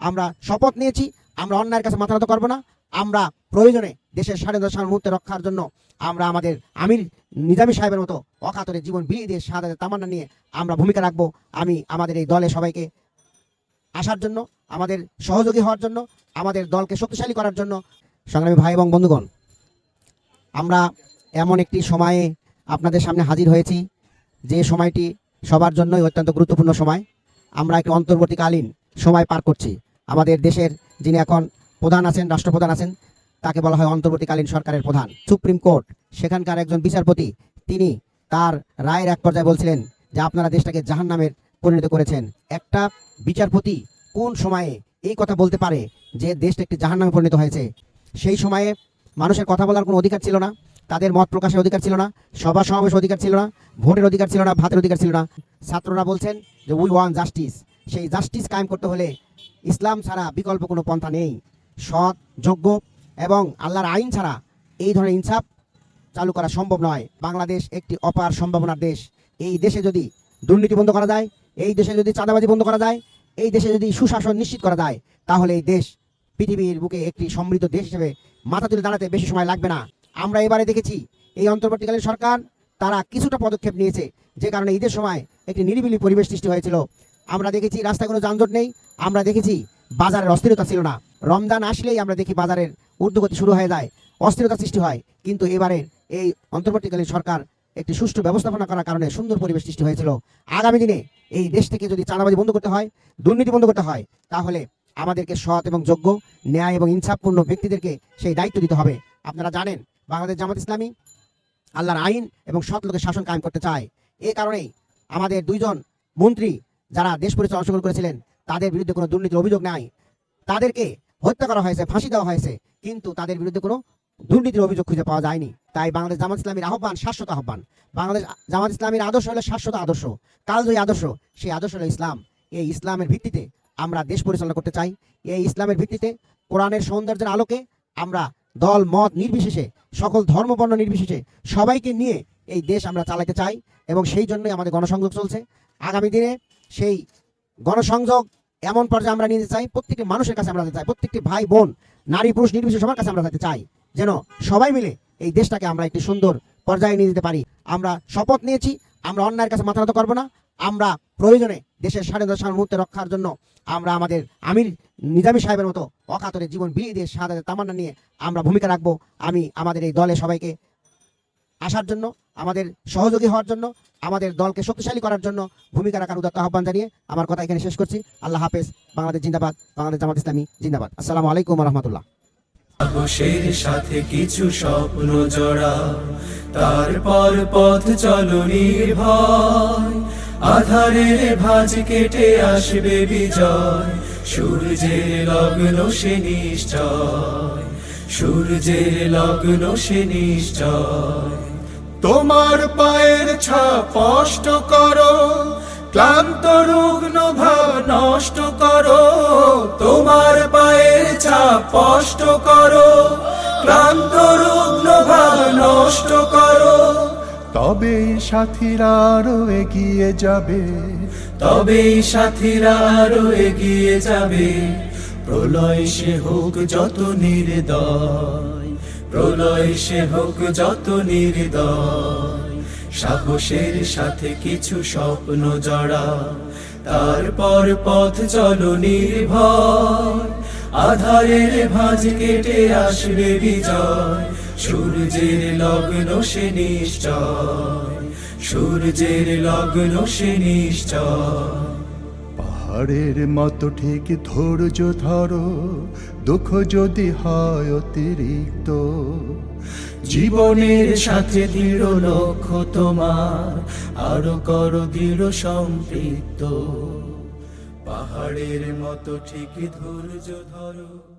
আমরা শপথ নিয়েছি, আমরা অন্যায়ের কাছে মাথা নত করব না, আমরা প্রয়োজনে দেশের স্বাধীনতা সার্বভৌমত্ব রক্ষার জন্য আমরা আমাদের আমির নিজামী সাহেবের মতো অকাতরে জীবন বিলিয়ে দিয়ে শাহাদের তামান্না নিয়ে আমরা ভূমিকা রাখব। আমি আমাদের এই দলে সবাইকে আসার জন্য, আমাদের সহযোগী হওয়ার জন্য, আমাদের দলকে শক্তিশালী করার জন্য, সংগ্রামী ভাই এবং বন্ধুগণ, আমরা এমন একটি সময়ে আপনাদের সামনে হাজির হয়েছি, যে সময়টি সবার জন্যই অত্যন্ত গুরুত্বপূর্ণ সময়। আমরা একটি অন্তর্বর্তীকালীন সময় পার করছি। আমাদের দেশের যিনি এখন প্রধান আছেন, রাষ্ট্রপ্রধান আছেন, তাকে বলা হয় অন্তর্বর্তীকালীন সরকারের প্রধান। সুপ্রিম কোর্ট, সেখানকার একজন বিচারপতি, তিনি তার রায়ের এক পর্যায়ে বলছিলেন যে আপনারা দেশটাকে জাহান্নামের পরিণত করেছেন। একটা বিচারপতি কোন সময়ে এই কথা বলতে পারে যে দেশটা একটি জাহান্নামে পরিণত হয়েছে? সেই সময়ে মানুষের কথা বলার কোনো অধিকার ছিল না, তাদের মত প্রকাশের অধিকার ছিল না সভা সমাবেশের অধিকার ছিল না, ভোটের অধিকার ছিল না, ভাতের অধিকার ছিল না। ছাত্ররা বলছেন যে উই ওয়ান জাস্টিস সেই জাস্টিস কায়েম করতে হলে ইসলাম ছাড়া বিকল্প কোনো পন্থা নেই। সৎ, যোগ্য এবং আল্লাহর আইন ছাড়া এই ধরনের ইনসাফ চালু করা সম্ভব নয়। বাংলাদেশ একটি অপার সম্ভাবনার দেশ। এই দেশে যদি দুর্নীতি বন্ধ করা যায়, এই দেশে যদি চাঁদাবাজি বন্ধ করা যায়, এই দেশে যদি সুশাসন নিশ্চিত করা যায়, তাহলে এই দেশ পৃথিবীর বুকে একটি সমৃদ্ধ দেশ হিসেবে মাথা তুলে দাঁড়াতে বেশি সময় লাগবে না। আমরা এবারে দেখেছি, এই অন্তর্বর্তীকালীন সরকার তারা কিছুটা পদক্ষেপ নিয়েছে, যে কারণে ঈদের সময় একটি নিরিবিলি পরিবেশ সৃষ্টি হয়েছিল। আমরা দেখেছি রাস্তায় কোনো যানজট নেই, আমরা দেখেছি বাজারের অস্থিরতা ছিল না। রমজান আসলেই আমরা দেখি বাজারের ঊর্ধ্বগতি শুরু হয়ে যায়, অস্থিরতা সৃষ্টি হয়। কিন্তু এবারের এই অন্তর্বর্তীকালীন সরকার একটি সুষ্ঠু ব্যবস্থাপনা করার কারণে সুন্দর পরিবেশ সৃষ্টি হয়েছিল। আগামী দিনে এই দেশ থেকে যদি চাঁদাবাজি বন্ধ করতে হয়, দুর্নীতি বন্ধ করতে হয়, তাহলে আমাদেরকে সৎ এবং যোগ্য, ন্যায় এবং ইনসাফপূর্ণ ব্যক্তিদেরকে সেই দায়িত্ব দিতে হবে। আপনারা জানেন, বাংলাদেশ জামাত ইসলামী আল্লাহর আইন এবং সৎ লোকের শাসন কায়েম করতে চায়। এ কারণেই আমাদের দুইজন মন্ত্রী যারা দেশ পরিচয় অংশগ্রহণ করেছিলেন, তাদের বিরুদ্ধে কোনো দুর্নীতির অভিযোগ নাই। তাদেরকে হত্যা করা হয়েছে, ফাঁসি দেওয়া হয়েছে, কিন্তু তাদের বিরুদ্ধে কোনো দুর্নীতির অভিযোগ খুঁজে পাওয়া যায়নি। তাই বাংলাদেশ জামাত ইসলামীর আহ্বান, শাশ্বত আহ্বান। বাংলাদেশ জামাত ইসলামীর আদর্শ হলো শাশ্বত আদর্শ কাল কালজয়ী আদর্শ। সেই আদর্শ হলো ইসলাম। এই ইসলামের ভিত্তিতে আমরা দেশ পরিচালনা করতে চাই। এই ইসলামের ভিত্তিতে কোরআনের সৌন্দর্যের আলোকে আমরা দল, মত নির্বিশেষে, সকল ধর্মবর্ণ নির্বিশেষে সবাইকে নিয়ে এই দেশ আমরা চালাতে চাই এবং সেই জন্যই আমাদের গণসংযোগ চলছে। আগামী দিনে সেই গণসংযোগ এমন পর্যায়ে আমরা নিয়ে যেতে চাই, প্রত্যেকটি মানুষের কাছে আমরা যেতে চাই, প্রত্যেকটি ভাই, বোন, নারী, পুরুষ, নির্বিশেষে সবার কাছে আমরা যেতে চাই, যেন সবাই মিলে এই দেশটাকে আমরা একটি সুন্দর পর্যায়ে নিয়ে যেতে পারি। আমরা শপথ নিয়েছি, আমরা অন্যায়ের কাছে মাথা নত করব না, আমরা প্রয়োজনে দেশের স্বাধীনতা সার্বভৌমত্ব রক্ষার জন্য আমরা আমাদের আমির নিজামী সাহেবের মতো অকাতরে জীবন বিলিয়ে দিয়ে শাহাদের তামান্না নিয়ে আমরা ভূমিকা রাখব। আমি আমাদের এই দলে সবাইকে আসার জন্য আমাদের সহযোগী হওয়ার জন্য, আমাদের দলকে শক্তিশালী করার জন্য ভূমিকা রাখার উদাত্ত আহ্বান জানিয়ে আমার কথা এখানে শেষ করছি। আল্লাহ হাফেজ, বাংলাদেশ জিন্দাবাদ, বাংলাদেশ জামাত ইসলামী জিন্দাবাদ। আসসালামু আলাইকুম রহমতুল্লাহ। সাহসের সাথে কিছু স্বপ্ন জড়া তারপর পথ চলো নির্ভয়। আধারের ভাঁজ কেটে আসবে বিজয়, সূর্যের লগ্ন সে নিশ্চয়, সূর্যের লগ্ন সে নিশ্চয়। তোমার পায়ের ছাপ স্পষ্ট করো ক্লান্ত রুগ্ন ভাব নষ্ট করো তোমার পায়ের ছাপ স্পষ্ট করো ক্লান্ত রুগ্ন ভাব নষ্ট করো। তবে সাথীরা আরও এগিয়ে যাবে। তবে সাথীরা আরও এগিয়ে যাবে। প্রলয় সে হোক যত নির্দয়। প্রলয় সে হোক যত নির্দয়, সাহসের সাথে কিছু স্বপ্ন জড়া তারপর পথ চলো নির্ভয়, আধারের ভাঁজ কেটে আসবে বিজয়, সূর্যের লগ্ন সে নিশ্চয়, সূর্যের লগ্ন সে নিশ্চয়। পাহাড়ের মতো ঠিক ধৈর্য ধরো, দুঃখ যদি হয় অতিরিক্ত। জীবনের সাথে দৃঢ় লক্ষ্য তোমার, আরও কর দৃঢ় সম্পৃক্ত। পাহাড়ের মতো ঠিক ধৈর্য ধরো।